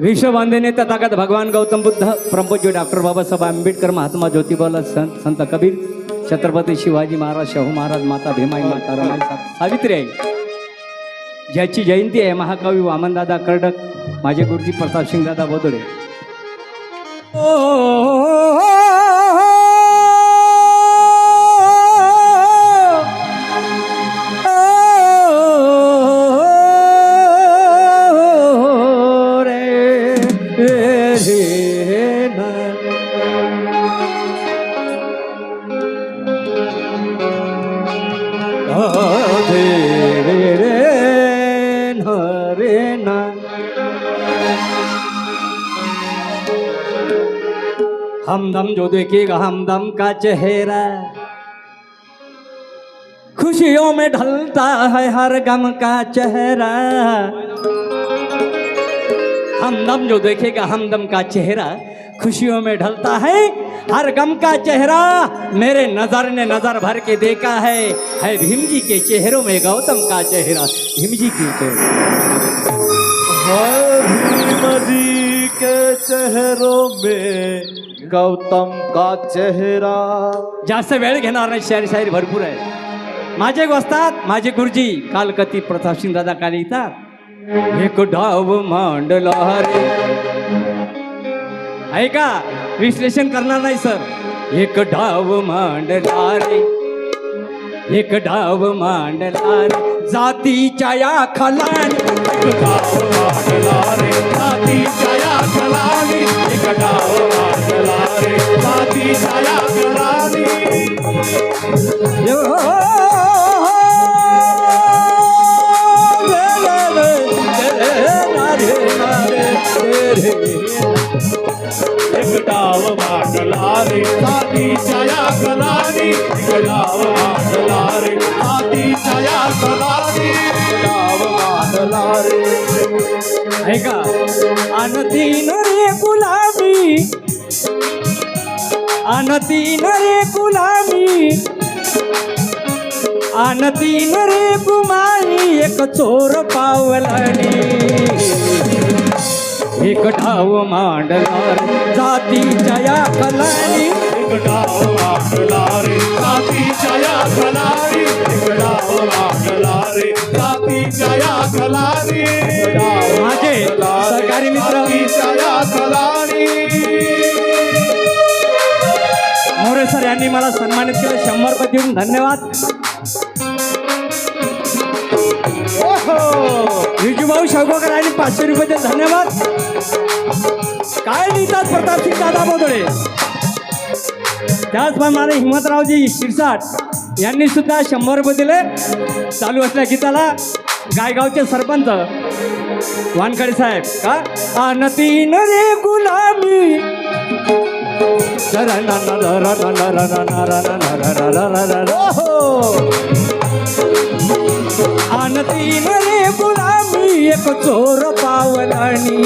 विश्वबांधने तथागत भगवान गौतम बुद्ध प्रभूजी डॉक्टर बाबासाहेब आंबेडकर महात्मा ज्योतिबाला संत संत कबीर छत्रपती शिवाजी महाराज शाहू महाराज माता भीमाई माता रमाई सावित्री आई. ज्याची जयंती आहे महाकवी वामनदादा कर्डक माझे गुरुजी प्रताप सिंगदादा बोदडे हमदम जो देखेगा, हमदम का चेहरा। खुशियों में ढलता है हर गम का चेहरा। हमदम जो देखेगा, हमदम का चेहरा। खुशियों में ढलता है हर गम का चेहरा। मेरे नज़र ने नज़र भर के देखा है है भीम जी के चेहरों में गौतम का चेहरा। भीम जी की के चेहरों में गौतम का चेहरा। जास्त वेळ घेणार नाही शायरी शायरी भरपूर आहे. माझे वस्तात माझे गुरुजी कालकती प्रताप सिंग दादा काल येतात एक डाव मांडला रे ऐका विश्लेषण करणार नाही सर. एक डाव मांडला रे एक डाव मांडला रे जातीच्या या खलानी. जातीच्या लागी रे मातीच्या रे अनतीन रे गुलाबी अनतीन रे गुलाबी अनतीन रे गुमाई एक चोर पावलानी. एक ढाव मांडणार जातीच्या या कलानी एक डाव वाढला रे मातीच्या या कलानी एक डाव वाढला रे मातीच्या या कलानी माझे हरी मित्र. मोरे सर यांनी मला सन्मानित केलं. शंभर रुपये देऊन धन्यवाद. विजूभाऊ शाहूकर यांनी पाचशे रुपये दिले धन्यवाद. काय लिहितात प्रतापसिंग दादा बोदळे त्याचप्रमाणे हिमंतरावजी शिरसाट यांनी सुद्धा शंभर रुपये दिले. चालू असल्या गीताला. गायगावचे सरपंच. वानखडे साहेब का? अनतीन रे गुलामी. आणतीन रे गुलामी एक चोर पावलानी.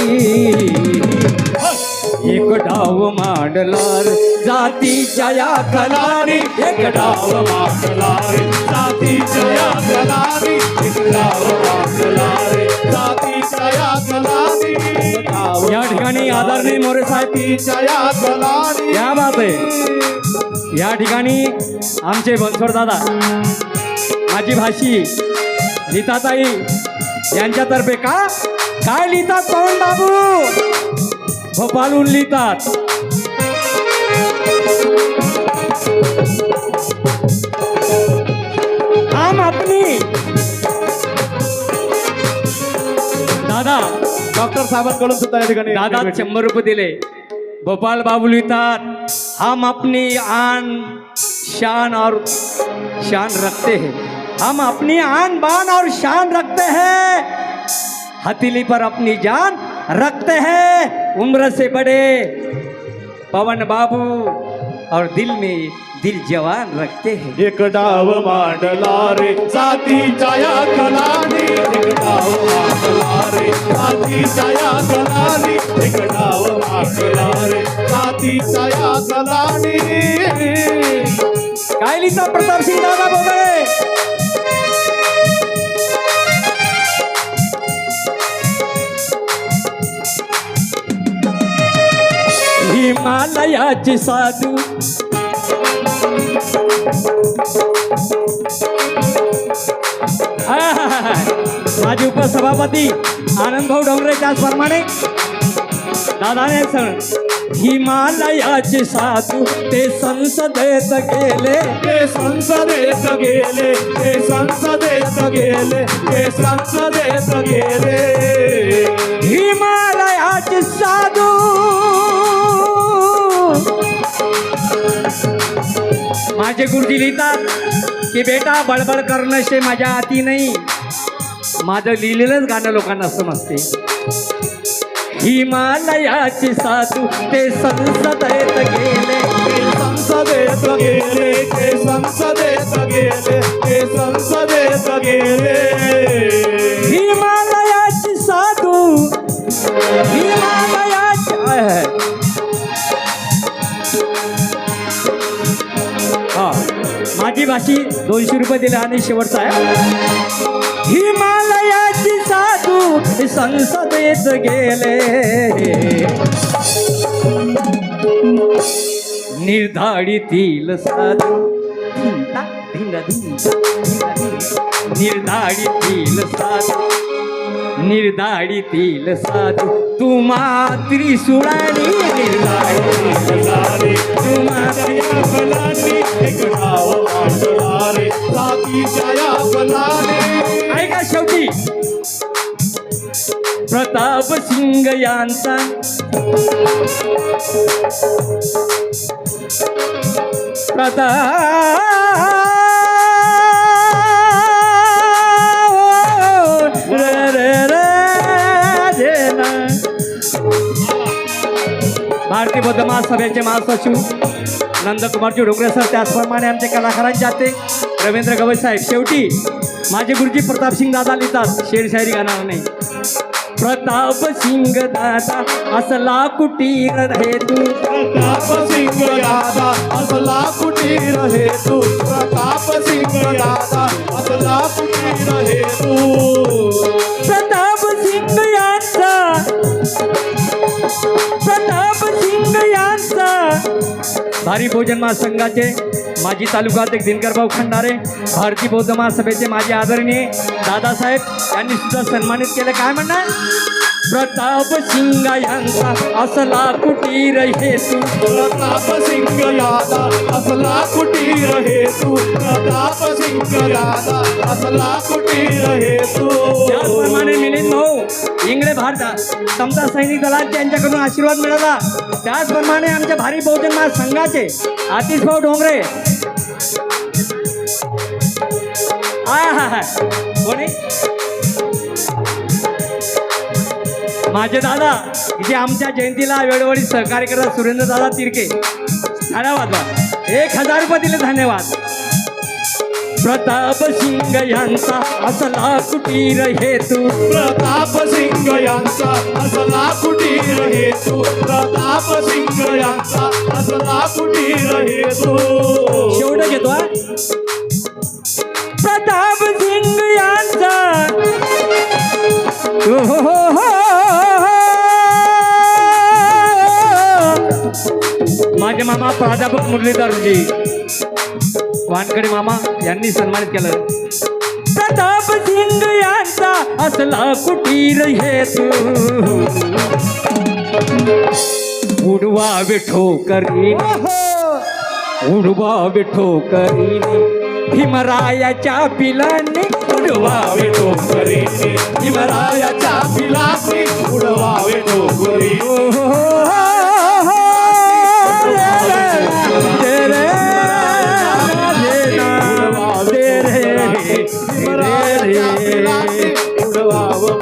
एक डाव मांडलार जातीच्या या कलारी एक डाव वाढला रे या कलानी एक डाव वाढला रे या कलानी. या ठिकाणी आदरणीय मोरे साहेब मातीच्या या कलारी या बात आहे या ठिकाणी आमचे बनसोड दादा माझी भाषी नीताताई यांच्यातर्फे का? काय लिहितात पवन बाबू? भोपालून लिहितात. आम आदमी दादा। डॉक्टर साहेबांकडून सुद्धा या ठिकाणी दादा शंभर रुपये दिले। गोपाल बाबू लिहितात हम अपनी आन शान और शान रखते हैं। हम अपनी आन बान और शान रखते हैं। हथेली पर अपनी जान रखते हैं। उम्र से बड़े पवन बाबू। और दिल में दिल जवान रखते हैं। एक डाव मांडला रे जातीच्या या कलानी एक डाव मांडला रे जातीच्या या कलानी एक डाव मांडला रे जातीच्या या कलानी काय लिहिता प्रताप सिंग दादा बोबळे हिमालयाची साधू. माजी उपसभापती आनंद भाऊ डोंगरे त्याचप्रमाणे. दादाने सण. हिमालयाचे साधू ते संसदेत गेले. ते संसदेत गेले ते संसदेत गेले ते संसदेत गेले. हिमालयाचे साधू. माझे गुरुजी लिहितात की बेटा बडबड करणं शे माझ्या हाती नाही. माझं लिहिलेलंच गाणं लोकांना समजते. हिमालयाची साधू ते संसदेत गेले. संसदेत गेले ते संसदेत गेले ते संसदेत गेले. हिमालय दोनशे रुपये दिले आणि शेवटचा आहे. हिमालयाची साधू संसदेत गेले. निर्धाडीतील साधू. धिंता, साधू. निर्धाडितील साधू. तुम्हा त्रिसुराणी निर्धाडितील लारे तुम्हा ऐका शेवटी. प्रताप सिंग यांचा प्रताप. रे रे भारतीय बौद्ध महासभेचे महासचिव नंदकुमारजी डोंगरे सर त्याचप्रमाणे आमचे कलाकारांचे जाते. रवींद्र गवई साहेब शेवटी माझे गुरुजी प्रताप सिंग दादा लिहितात शेर शायरी गाणार नाही. प्रताप सिंग दादा असला कुटीर हे तू. प्रताप सिंग दादा असला कुटीर हे तू. प्रताप सिंग दादा असला कुटीर हे तू. प्रताप सिंग यांचा प्रताप सिंग यांचा. भारी भोजन महासंघाचे माजी तालुका अध्यक्ष दिनकर भाऊ खंडारे भारतीय बौद्ध महासभेचे माजी आदरणीय दादासाहेब यांनी सुद्धा सन्मानित केलं. काय म्हणणार? प्रताप सिंग यांचा असला कुटीर हे तू प्रताप सिंग दादा असला कुटीर हे तू? प्रताप सिंग दादा असला कुटीर हे तू? त्याचप्रमाणे मिलिंद भाऊ इंगळे भारतात समता सैनिक दलात यांच्याकडून आशीर्वाद मिळाला. त्याचप्रमाणे आमच्या भारी बहुजन महासंघाचे आतिश भाऊ डोंगरे आय हा हा कोणी? माझे दादा जे आमच्या जयंतीला वेळोवेळी सहकार्य करतात सुरेंद्र दादा तिरके. धन्यवाद एक हजार रुपये दिले धन्यवाद. प्रताप सिंग यांचा असला कुटीर हेतू. प्रताप सिंग यांचा असला कुटीर हे तू प्रताप सिंग यांचा असला कुटीर हे तू शेवट घेतो हा. प्रताप सिंग यांचा. हो, हो, हो, माझे मामा प्राध्यापक मुरलीधरजी वानकडे मामा यांनी सन्मानित केलं. प्रताप सिंग यांचा असला कुटीर हेतू. उडवा विठो करीने. उडवा विठो करीने. भीमरायाच्या पिलाने उडवा उडवावे डोंगरी हिमरायाच्या पिलासी उडवावे डोंगरी हिमरायाच्या